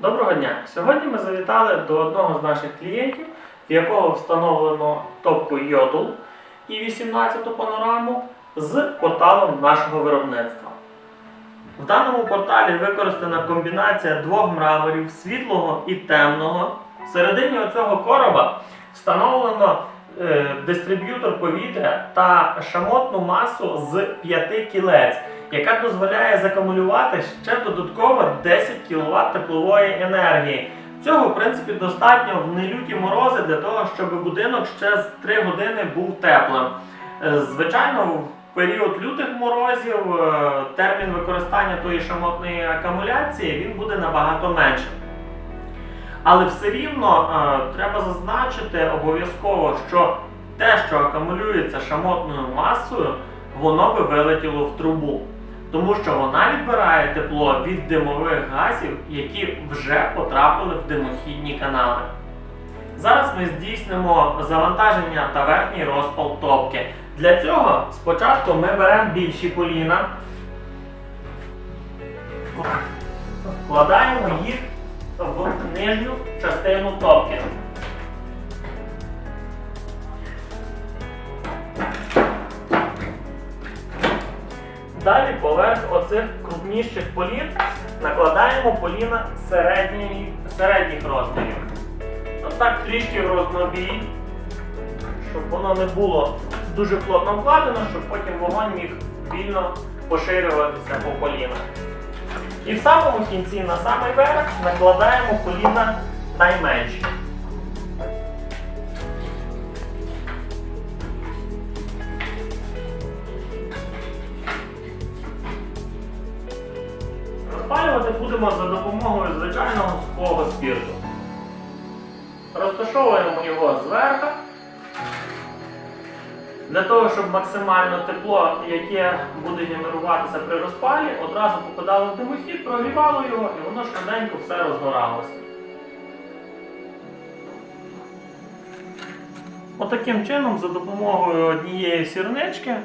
Доброго дня! Сьогодні ми завітали до одного з наших клієнтів, в якого встановлено топку Yodel і 18 панораму з порталом нашого виробництва. В даному порталі використана комбінація двох мраморів світлого і темного. Всередині оцього короба встановлено дистриб'ютор повітря та шамотну масу з 5 кілець, яка дозволяє закумулювати ще додатково 10 кВт теплової енергії. Цього, в принципі, достатньо в нелюті морози для того, щоб будинок ще з 3 години був теплим. Е, Звичайно, в період лютих морозів е, термін використання тої шамотної акумуляції він буде набагато меншим. Але все рівно е, треба зазначити обов'язково, що те, що акумулюється шамотною масою, воно би вилетіло в трубу. Тому що вона відбирає тепло від димових газів, які вже потрапили в димохідні канали. Зараз ми здійснимо завантаження та верхній розпал топки. Для цього спочатку ми беремо більші коліна, вкладаємо їх в нижню частину топки. Далі поверх оцих крупніших полін накладаємо поліна середніх розмірів. Отак трішки рознобій, щоб воно не було дуже плотно вкладено, щоб потім вогонь міг вільно поширюватися по полінах. І в самому кінці на самий верх накладаємо коліна найменші. Розпалювати будемо за допомогою звичайного сухого спірту. Розташовуємо його зверху. Для того, щоб максимально тепло, яке буде генеруватися при розпалі, одразу попадало в димохід, прогрівало його і воно швиденько все розгоралося. Отаким чином, за допомогою однієї сірнички,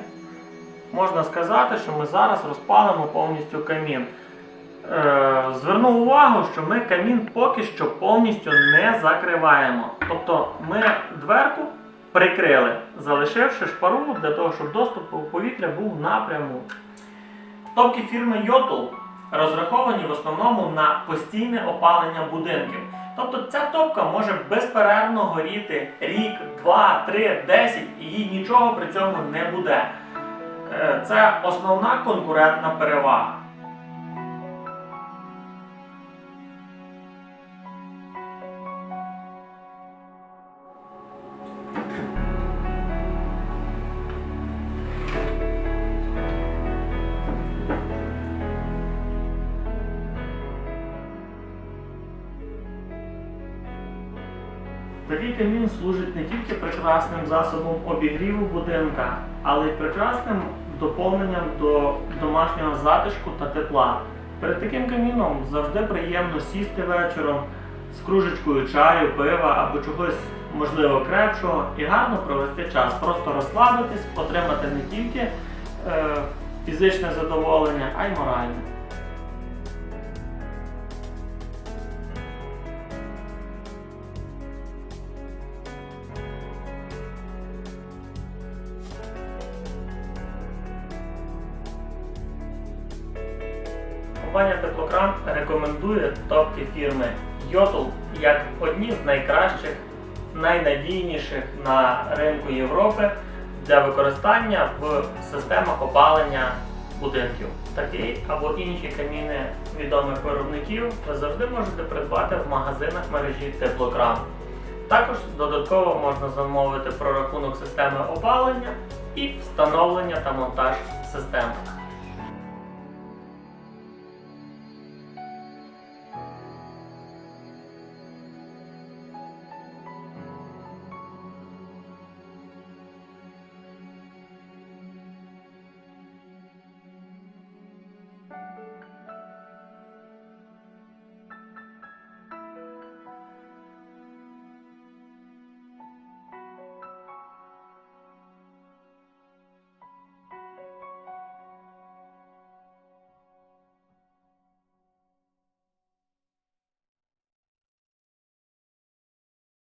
можна сказати, що ми зараз розпалимо повністю камін. Е, Зверну увагу, що ми камін поки що повністю не закриваємо. Тобто ми дверку прикрили, залишивши шпару для того, щоб доступ повітря був напряму. Топки фірми Yodel розраховані в основному на постійне опалення будинків. Тобто ця топка може безперервно горіти рік, два, три, десять, і їй нічого при цьому не буде. Е, Це основна конкурентна перевага. Камін служить не тільки прекрасним засобом обігріву будинка, але й прекрасним доповненням до домашнього затишку та тепла. Перед таким каміном завжди приємно сісти вечором з кружечкою чаю, пива або чогось можливо крепшого і гарно провести час, просто розслабитись, отримати не тільки е, фізичне задоволення, а й моральне. Компанія Теплокран рекомендує топки фірми Yodel як одні з найкращих, найнадійніших на ринку Європи для використання в системах опалення будинків. Такий або інші каміни відомих виробників ви завжди можете придбати в магазинах мережі Теплокран. Також додатково можна замовити прорахунок системи опалення і встановлення та монтаж системи.